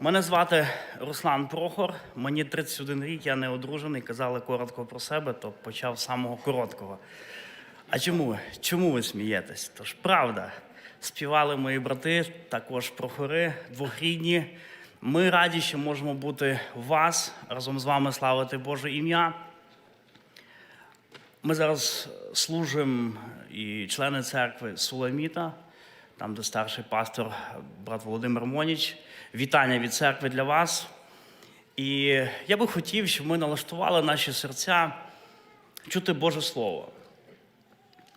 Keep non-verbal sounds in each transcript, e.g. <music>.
Мене звати Руслан Прохор, мені 31 рік, я не одружений. Казали коротко про себе, то почав з самого короткого. А чому? Чому ви смієтесь? Тож правда, співали мої брати, також прохори, двохрідні. Ми раді, що можемо бути у вас, разом з вами славити Боже ім'я. Ми зараз служимо і члени церкви Суламіта, там, де старший пастор брат Володимир Моніч. Вітання від церкви для вас. І я би хотів, щоб ми налаштували наші серця чути Боже Слово.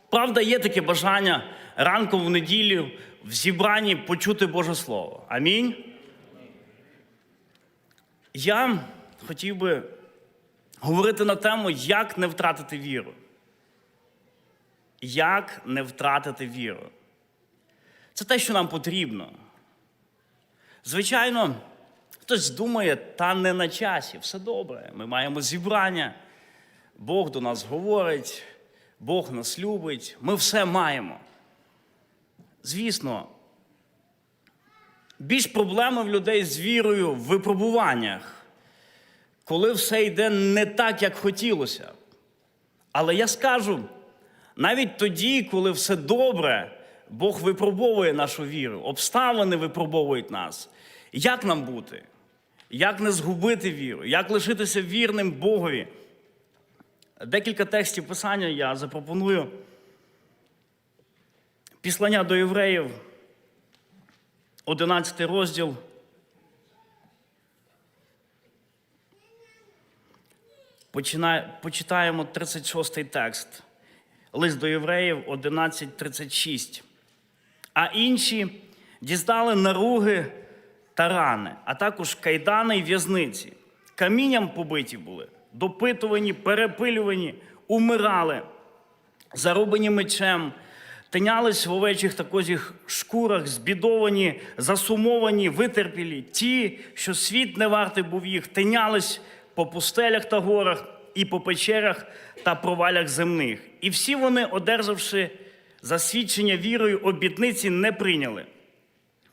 Правда, є таке бажання ранком в неділю в зібранні почути Боже Слово. Амінь. Я хотів би говорити на тему, як не втратити віру. Як не втратити віру? Це те, що нам потрібно. Звичайно, хтось думає, та не на часі, все добре. Ми маємо зібрання, Бог до нас говорить, Бог нас любить, ми все маємо. Звісно, більш проблеми в людей з вірою в випробуваннях коли все йде не так, як хотілося. Але я скажу, навіть тоді, коли все добре, Бог випробовує нашу віру, обставини випробовують нас. Як нам бути? Як не згубити віру? Як лишитися вірним Богові? Декілька текстів писання я запропоную. Післання до євреїв, 11 розділ. Почитаємо 36-й текст. Лист до євреїв 11.36. А інші дістали наруги та рани, а також кайдани й в'язниці. Камінням побиті були, допитувані, перепилювані, умирали, зарубані мечем, тинялись в овечих та козіх шкурах, збідовані, засумовані, витерпілі. Ті, що світ не вартий був їх, тинялись по пустелях та горах, і по печерах та провалях земних. І всі вони, одержавши засвідчення вірою, обітниці не прийняли.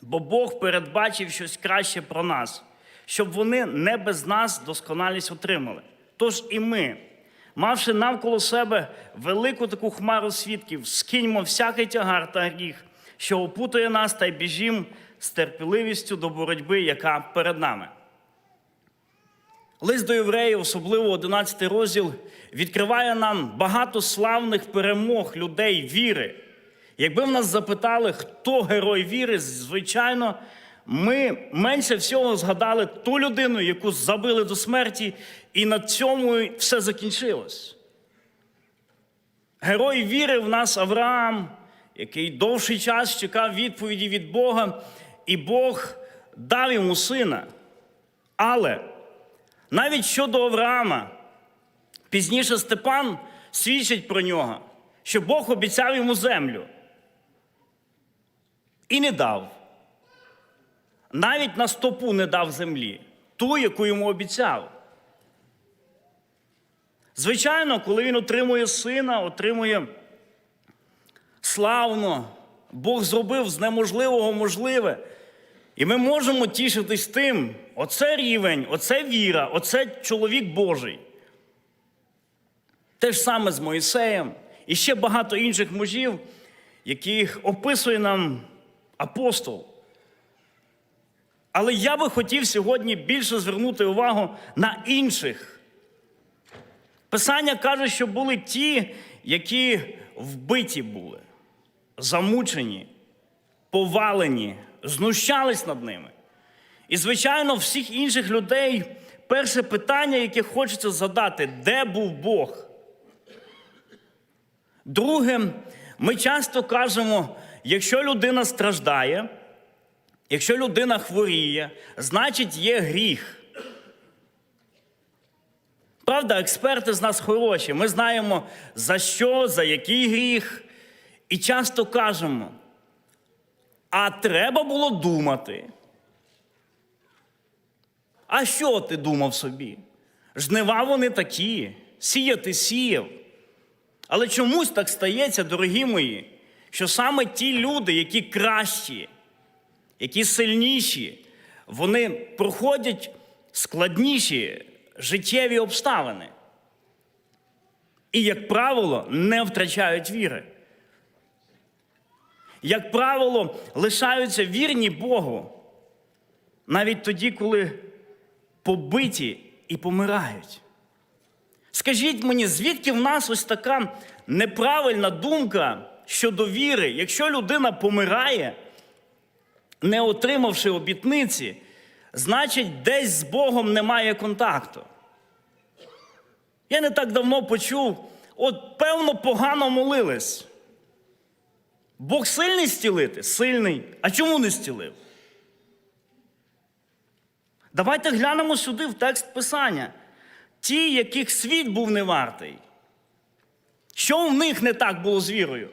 Бо Бог передбачив щось краще про нас, щоб вони не без нас досконалість отримали. Тож і ми, мавши навколо себе велику таку хмару свідків, скиньмо всякий тягар та гріх, що опутує нас, та й біжім з терпеливістю до боротьби, яка перед нами. Лист до євреїв, особливо 11 розділ, відкриває нам багато славних перемог людей віри. Якби в нас запитали, хто герой віри, звичайно, ми менше всього згадали ту людину, яку забили до смерті, і на цьому все закінчилось. Герой віри в нас Авраам, який довший час чекав відповіді від Бога, і Бог дав йому сина. Але навіть щодо Авраама, пізніше Степан свідчить про нього, що Бог обіцяв йому землю. І не дав. Навіть на стопу не дав землі, ту, яку йому обіцяв. Звичайно, коли він отримує сина, отримує славно, Бог зробив з неможливого можливе. І ми можемо тішитись тим, оце рівень, оце віра, оце чоловік Божий. Те ж саме з Моїсеєм і ще багато інших мужів, яких описує нам апостол. Але я би хотів сьогодні більше звернути увагу на інших. Писання каже, що були ті, які вбиті були, замучені, повалені, знущались над ними. І, звичайно, всіх інших людей перше питання, яке хочеться задати, де був Бог? Друге, ми часто кажемо, якщо людина страждає, якщо людина хворіє, значить є гріх. Правда, експерти з нас хороші. Ми знаємо, за що, за який гріх. І часто кажемо, а треба було думати. А що ти думав собі? Жнива вони такі, сіяти сіяв. Але чомусь так стається, дорогі мої, що саме ті люди, які кращі, які сильніші, вони проходять складніші життєві обставини. І, як правило, не втрачають віри. Як правило, лишаються вірні Богу, навіть тоді, коли побиті і помирають. Скажіть мені, звідки в нас ось така неправильна думка щодо віри, якщо людина помирає, не отримавши обітниці, значить, десь з Богом немає контакту. Я не так давно почув, от певно, погано молились. Бог сильний зцілити? Сильний. А чому не зцілив? Давайте глянемо сюди в текст Писання. Ті, яких світ був не вартий. Що в них не так було з вірою?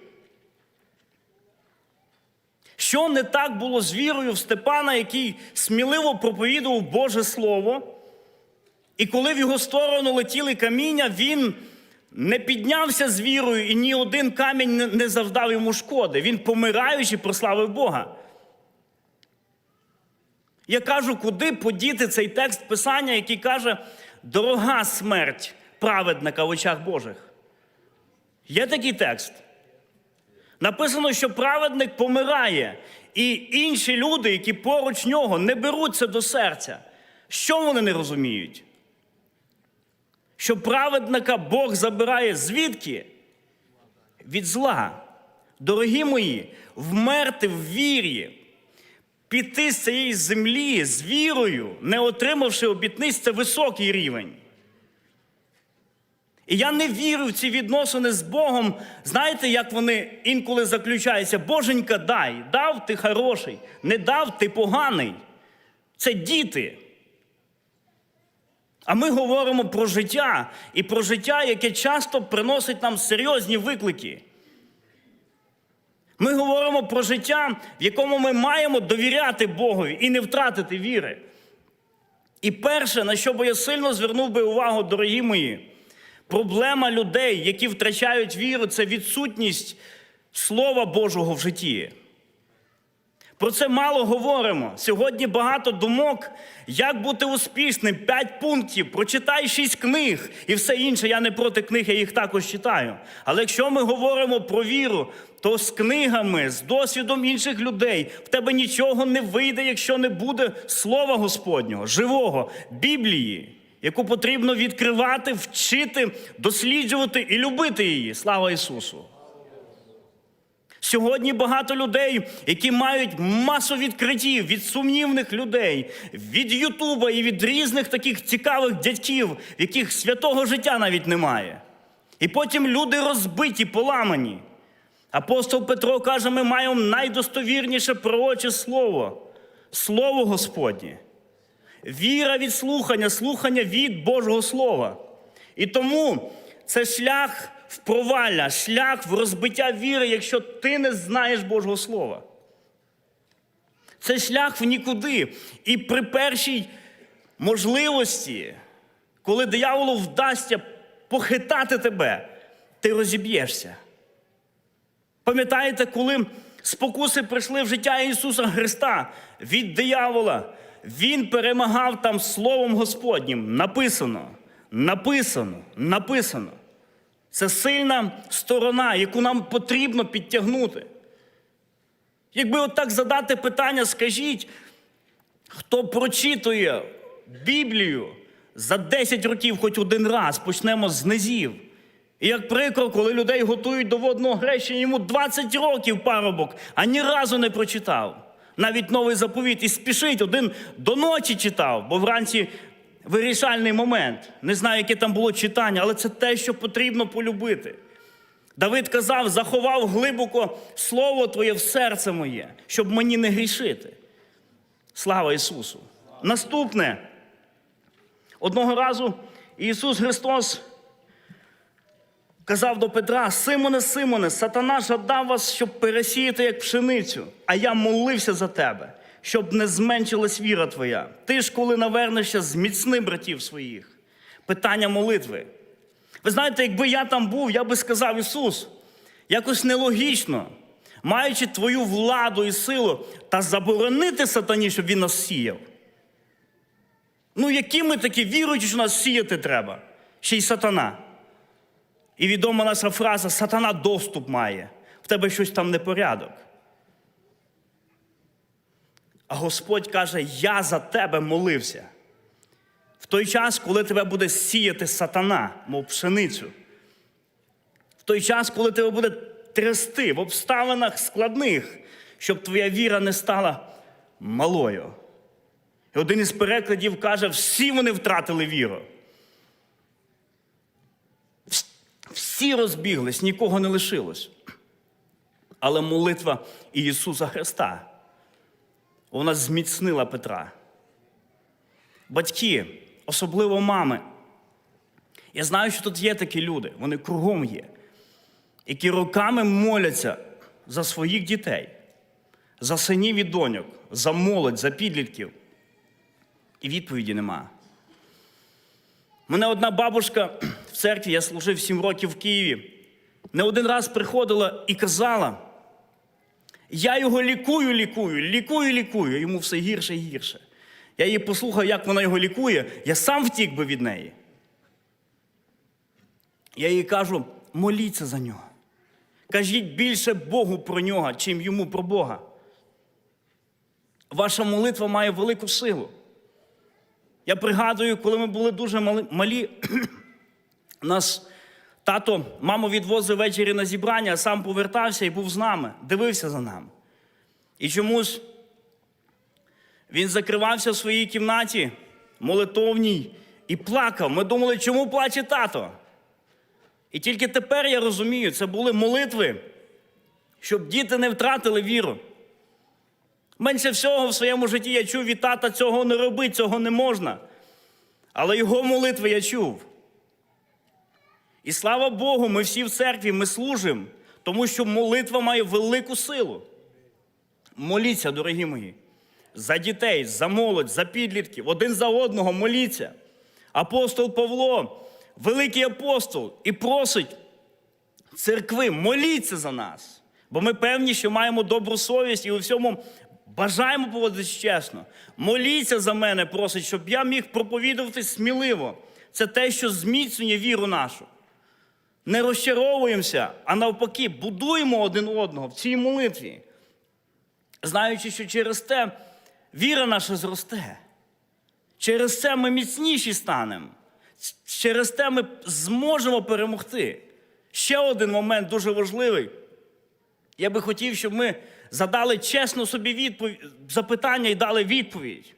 Що не так було з вірою в Степана, який сміливо проповідував Боже Слово, і коли в його сторону летіли каміння, він не піднявся з вірою і ні один камінь не- завдав йому шкоди. Він, помираючи, прославив Бога. Я кажу, куди подіти цей текст Писання, який каже, дорога смерть праведника в очах Божих. Є такий текст. Написано, що праведник помирає, і інші люди, які поруч нього, не беруться до серця. Що вони не розуміють? Що праведника Бог забирає звідки? Від зла. Дорогі мої, вмерти в вірі, піти з цієї землі з вірою, не отримавши обітниць, це високий рівень. І я не вірю в ці відносини з Богом. Знаєте, як вони інколи заключаються? Боженька, дай, дав ти хороший, не дав ти поганий. Це діти. А ми говоримо про життя і про життя, яке часто приносить нам серйозні виклики. Ми говоримо про життя, в якому ми маємо довіряти Богові і не втратити віри. І перше, на що би я сильно звернув би увагу, дорогі мої, проблема людей, які втрачають віру, це відсутність Слова Божого в житті. Про це мало говоримо. Сьогодні багато думок, як бути успішним, п'ять пунктів, прочитай шість книг і все інше. Я не проти книг, я їх також читаю. Але якщо ми говоримо про віру, то з книгами, з досвідом інших людей в тебе нічого не вийде, якщо не буде Слова Господнього, живого, Біблії, яку потрібно відкривати, вчити, досліджувати і любити її. Слава Ісусу! Сьогодні багато людей, які мають масу відкриттів від сумнівних людей, від Ютуба і від різних таких цікавих дядьків, в яких святого життя навіть немає. І потім люди розбиті, поламані. Апостол Петро каже: ми маємо найдостовірніше пророче слово, слово Господнє. Віра від слухання, слухання від Божого Слова. І тому це шлях в провалля, шлях в розбиття віри, якщо ти не знаєш Божого Слова. Це шлях в нікуди. І при першій можливості, коли дияволу вдасться похитати тебе, ти розіб'єшся. Пам'ятаєте, коли спокуси прийшли в життя Ісуса Христа від диявола, Він перемагав там Словом Господнім. Написано, написано, написано. Це сильна сторона, яку нам потрібно підтягнути. Якби отак задати питання, скажіть, хто прочитує Біблію за 10 років хоч один раз, почнемо з низів. І як прикро, коли людей готують до водного хрещення, йому 20 років парубок, а ні разу не прочитав. Навіть новий заповіт і спішить один до ночі читав, бо вранці вирішальний момент. Не знаю, яке там було читання, але це те, що потрібно полюбити. Давид казав: заховав глибоко слово Твоє в серце моє, щоб мені не грішити. Слава Ісусу! Наступне. Одного разу Ісус Христос казав до Петра: Симоне, Симоне, сатана жадав вас, щоб пересіяти як пшеницю, а я молився за тебе, щоб не зменшилась віра твоя. Ти ж, коли навернешся, зміцни братів своїх. Питання молитви. Ви знаєте, якби я там був, я би сказав Ісус, якось нелогічно, маючи твою владу і силу, та заборонити сатані, щоб він нас сіяв. Ну, які ми такі віруючі, що нас сіяти треба? Ще й сатана. І відома наша фраза сатана доступ має. В тебе щось там непорядок. А Господь каже: Я за тебе молився. В той час, коли тебе буде сіяти сатана, мов пшеницю. В той час, коли тебе буде трясти в обставинах складних, щоб твоя віра не стала малою. І один із перекладів каже: всі вони втратили віру. Всі розбіглись, нікого не лишилось. Але молитва Ісуса Христа вона зміцнила Петра. Батьки, особливо мами. Я знаю, що тут є такі люди, вони кругом є, які роками моляться за своїх дітей, за синів і доньок, за молодь, за підлітків. І відповіді нема. Мене одна бабушка в церкві, я служив сім років в Києві, не один раз приходила і казала: я його лікую, лікую, лікую, лікую, йому все гірше і гірше. Я її послухав, як вона його лікує, я сам втік би від неї. Я їй кажу: моліться за нього. Кажіть більше Богу про нього, чим йому про Бога. Ваша молитва має велику силу. Я пригадую, коли ми були дуже малі, <clears throat> нас тато, маму відвозив ввечері на зібрання, а сам повертався і був з нами, дивився за нами. І чомусь він закривався в своїй кімнаті, молитовній, і плакав. Ми думали, чому плаче тато? І тільки тепер я розумію, це були молитви, щоб діти не втратили віру. Менше всього в своєму житті я чув від тата цього не роби, цього не можна. Але його молитви я чув. І слава Богу, ми всі в церкві, ми служимо, тому що молитва має велику силу. Моліться, дорогі мої, за дітей, за молодь, за підлітків, один за одного моліться. Апостол Павло, великий апостол, і просить церкви, моліться за нас. Бо ми певні, що маємо добру совість і у всьому бажаємо поводитися чесно. Моліться за мене, просить, щоб я міг проповідувати сміливо. Це те, що зміцнює віру нашу. Не розчаровуємося, а навпаки, будуємо один одного в цій молитві, знаючи, що через те віра наша зросте. Через це ми міцніші станемо. Через те ми зможемо перемогти. Ще один момент дуже важливий. Я би хотів, щоб ми задали чесно собі відповідь, запитання і дали відповідь.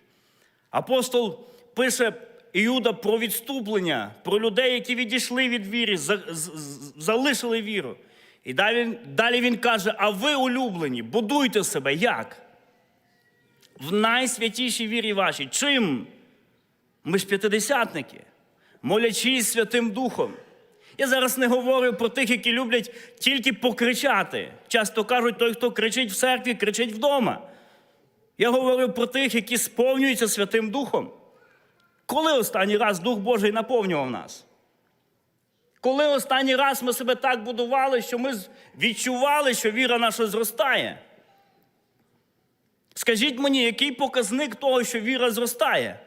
Апостол пише Іуда про відступлення, про людей, які відійшли від віри, залишили віру. І далі, далі він каже: а ви, улюблені, будуйте себе як? В найсвятішій вірі вашій. Чим? Ми ж п'ятидесятники, молячись Святим Духом. Я зараз не говорю про тих, які люблять тільки покричати. Часто кажуть, той, хто кричить в церкві, кричить вдома. Я говорю про тих, які сповнюються Святим Духом. Коли останній раз Дух Божий наповнював нас? Коли останній раз ми себе так будували, що ми відчували, що віра наша зростає? Скажіть мені, який показник того, що віра зростає?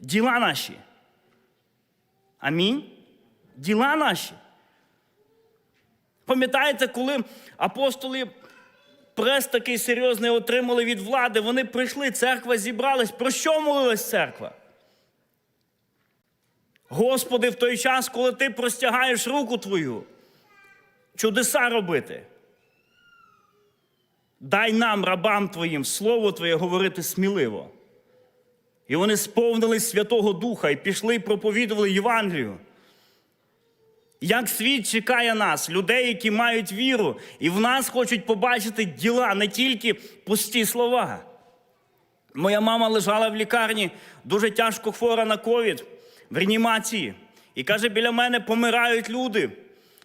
Діла наші. Амінь. Діла наші. Пам'ятаєте, коли апостоли прес такий серйозний отримали від влади, вони прийшли, церква зібралась. Про що молилась церква? Господи, в той час, коли ти простягаєш руку твою, чудеса робити. Дай нам, рабам Твоїм, слово Твоє говорити сміливо. І вони сповнились Святого Духа і пішли і проповідували Євангелію. Як світ чекає нас, людей, які мають віру, і в нас хочуть побачити діла, не тільки пусті слова. Моя мама лежала в лікарні, дуже тяжко хвора на ковід, в реанімації. І каже, біля мене помирають люди.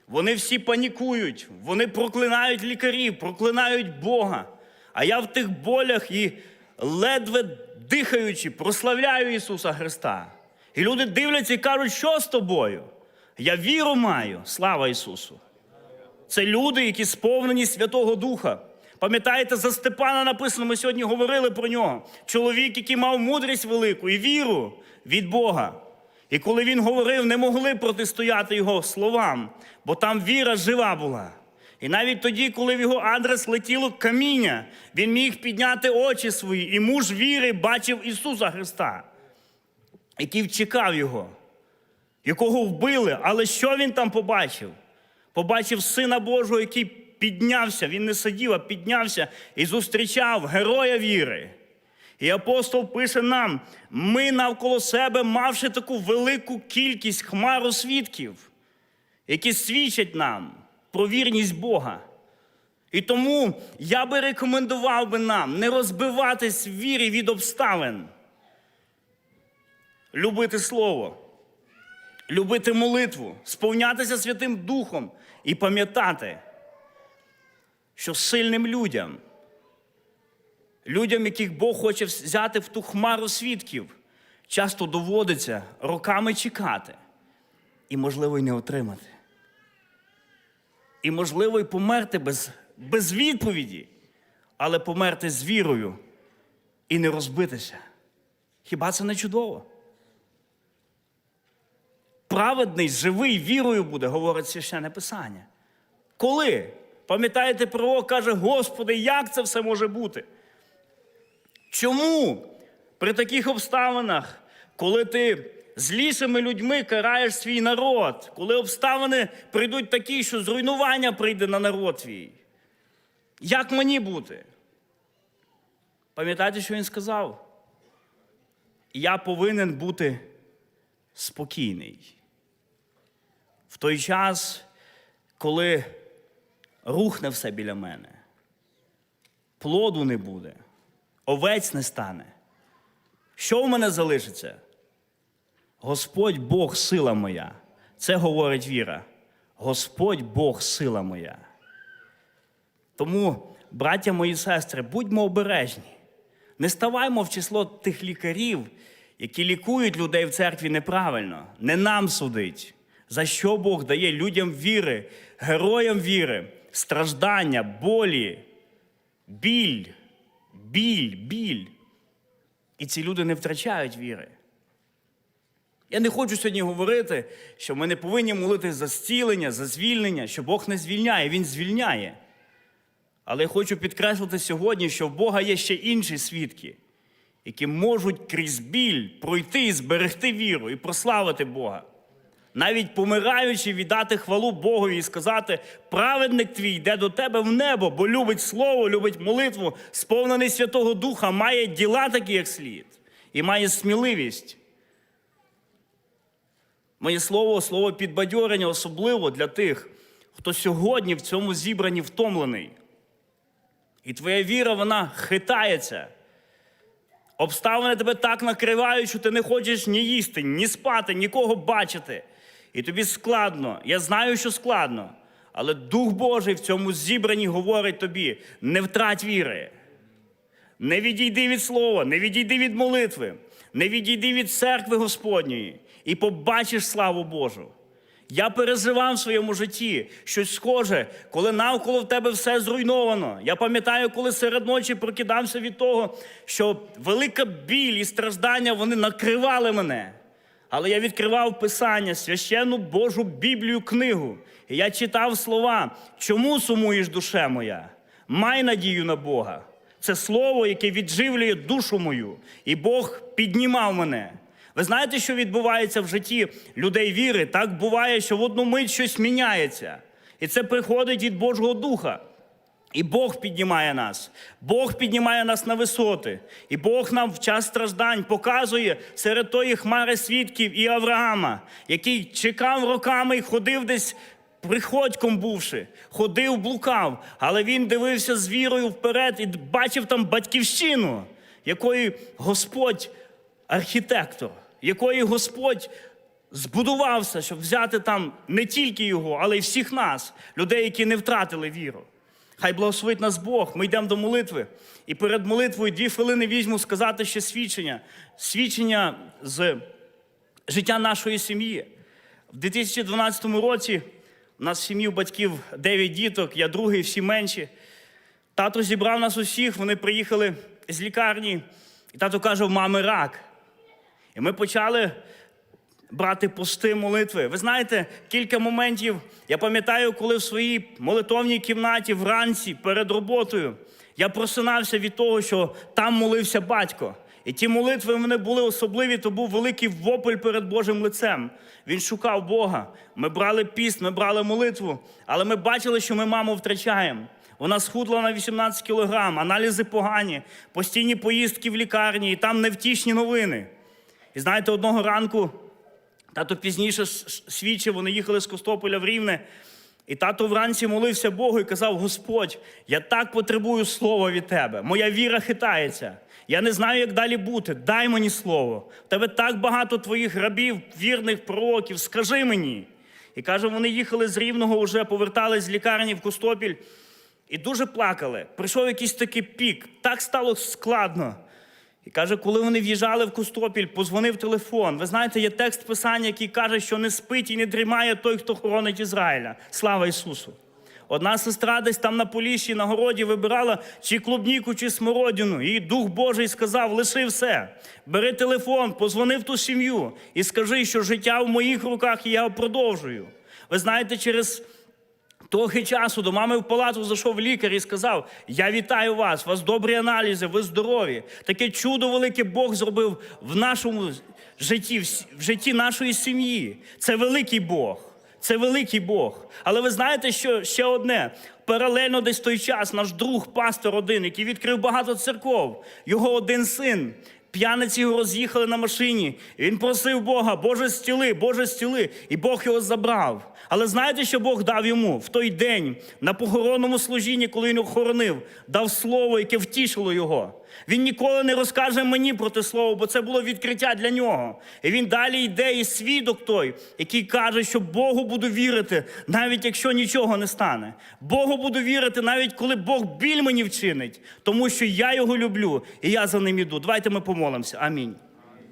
Вони всі панікують, вони проклинають лікарів, проклинають Бога. А я в тих болях і ледве дихаючи, прославляю Ісуса Христа. І люди дивляться і кажуть, що з тобою? Я віру маю, слава Ісусу. Це люди, які сповнені Святого Духа. Пам'ятаєте, за Степана написано, ми сьогодні говорили про нього. Чоловік, який мав мудрість велику і віру від Бога. І коли він говорив, не могли протистояти його словам, бо там віра жива була. І навіть тоді, коли в його адрес летіло каміння, він міг підняти очі свої, і муж віри бачив Ісуса Христа, який чекав його, якого вбили. Але що він там побачив? Побачив Сина Божого, який піднявся, він не сидів, а піднявся і зустрічав героя віри. І апостол пише нам: ми навколо себе, мавши таку велику кількість хмару свідків, які свідчать нам про вірність Бога. І тому я би рекомендував би нам не розбиватись в вірі від обставин, любити Слово, любити молитву, сповнятися Святим Духом і пам'ятати, що сильним людям, людям, яких Бог хоче взяти в ту хмару свідків, часто доводиться роками чекати і, можливо, й не отримати. І, можливо, й померти без, без відповіді, але померти з вірою і не розбитися. Хіба це не чудово? Праведний, живий вірою буде, говорить священне Писання. Коли? Пам'ятаєте, пророк каже, Господи, як це все може бути? Чому при таких обставинах, коли ти злішими людьми караєш свій народ, коли обставини прийдуть такі, що зруйнування прийде на народ твій? Як мені бути? Пам'ятаєте, що він сказав? Я повинен бути спокійний. В той час, коли рухне все біля мене, плоду не буде, овець не стане. Що в мене залишиться? Господь Бог сила моя. Це говорить віра. Господь Бог сила моя. Тому, браття мої сестри, будьмо обережні. Не ставаймо в число тих лікарів, які лікують людей в церкві неправильно. Не нам судить. За що Бог дає людям віри, героям віри, страждання, болі, біль, біль, біль. І ці люди не втрачають віри. Я не хочу сьогодні говорити, що ми не повинні молитися за зцілення, за звільнення, що Бог не звільняє, Він звільняє. Але я хочу підкреслити сьогодні, що в Бога є ще інші свідки, які можуть крізь біль пройти і зберегти віру і прославити Бога. Навіть помираючи, віддати хвалу Богові і сказати: праведник твій йде до тебе в небо, бо любить слово, любить молитву, сповнений Святого Духа, має діла такі, як слід, і має сміливість. Моє слово, слово підбадьорення, особливо для тих, хто сьогодні в цьому зібранні втомлений. І твоя віра, вона хитається. Обставини тебе так накривають, що ти не хочеш ні їсти, ні спати, нікого бачити. І тобі складно. Я знаю, що складно. Але Дух Божий в цьому зібранні говорить тобі: не втрать віри. Не відійди від слова, не відійди від молитви, не відійди від церкви Господньої і побачиш славу Божу. Я переживав в своєму житті щось схоже, коли навколо в тебе все зруйновано. Я пам'ятаю, коли серед ночі прокидався від того, що велика біль і страждання вони накривали мене. Але я відкривав Писання, священну Божу Біблію книгу. І я читав слова: чому сумуєш душе моя? Май надію на Бога. Це слово, яке відживлює душу мою, і Бог піднімав мене. Ви знаєте, що відбувається в житті людей віри? Так буває, що в одну мить щось міняється. І це приходить від Божого Духа. І Бог піднімає нас, Бог піднімає нас на висоти. І Бог нам в час страждань показує серед тої хмари свідків і Авраама, який чекав роками і ходив десь приходьком бувши, ходив, блукав, але він дивився з вірою вперед і бачив там батьківщину, якої Господь архітектор, якої Господь збудувався, щоб взяти там не тільки його, але й всіх нас, людей, які не втратили віру. Хай благословить нас Бог. Ми йдемо до молитви. І перед молитвою дві хвилини візьму сказати ще свідчення. Свідчення з життя нашої сім'ї. В 2012 році у нас в сім'ї батьків 9 діток, я другий, всі менші. Тато зібрав нас усіх, вони приїхали з лікарні, і тато каже: мами рак. І ми почали брати пости молитви. Ви знаєте, кілька моментів. Я пам'ятаю, коли в своїй молитовній кімнаті вранці перед роботою я просинався від того, що там молився батько. І ті молитви вони були особливі, то був великий вопль перед Божим лицем. Він шукав Бога. Ми брали піст, ми брали молитву, але ми бачили, що ми маму втрачаємо. Вона схудла на 18 кілограм, аналізи погані, постійні поїздки в лікарні, і там невтішні новини. І знаєте, одного ранку тато пізніше свідчив, вони їхали з Костополя в Рівне. І тато вранці молився Богу і казав: Господь, я так потребую слова від тебе. Моя віра хитається. Я не знаю, як далі бути. Дай мені слово. В тебе так багато твоїх рабів, вірних пророків. Скажи мені. І каже, вони їхали з Рівного, вже повертались з лікарні в Костопіль і дуже плакали. Прийшов якийсь такий пік, так стало складно. І каже, коли вони в'їжджали в Костопіль, позвонив телефон. Ви знаєте, є текст писання, який каже, що не спить і не дрімає той, хто хоронить Ізраїля. Слава Ісусу! Одна сестра десь там на поліщі, на городі вибирала чи клубніку, чи смородину. Їй Дух Божий сказав: лиши все. Бери телефон, позвони в ту сім'ю і скажи, що життя в моїх руках і я продовжую. Ви знаєте, через Трохи часу до мами в палату зайшов лікар і сказав: Я вітаю вас, у вас добрі аналізи, ви здорові. Таке чудо велике Бог зробив в нашому житті, в житті нашої сім'ї. Це великий Бог. Це великий Бог. Але ви знаєте, що ще одне. Паралельно десь той час наш друг, пастор один, який відкрив багато церков, його один син. П'яниці його роз'їхали на машині. Він просив Бога, Боже, стіли, Боже, стіли. І Бог його забрав. Але знаєте, що Бог дав йому в той день на похоронному служінні, коли він охоронив, дав слово, яке втішило його. Він ніколи не розкаже мені про те слово, бо це було відкриття для нього. І він далі йде, і свідок той, який каже, що Богу буду вірити, навіть якщо нічого не стане. Богу буду вірити, навіть коли Бог біль мені вчинить, тому що я його люблю і я за ним іду. Давайте ми помолимося. Амінь.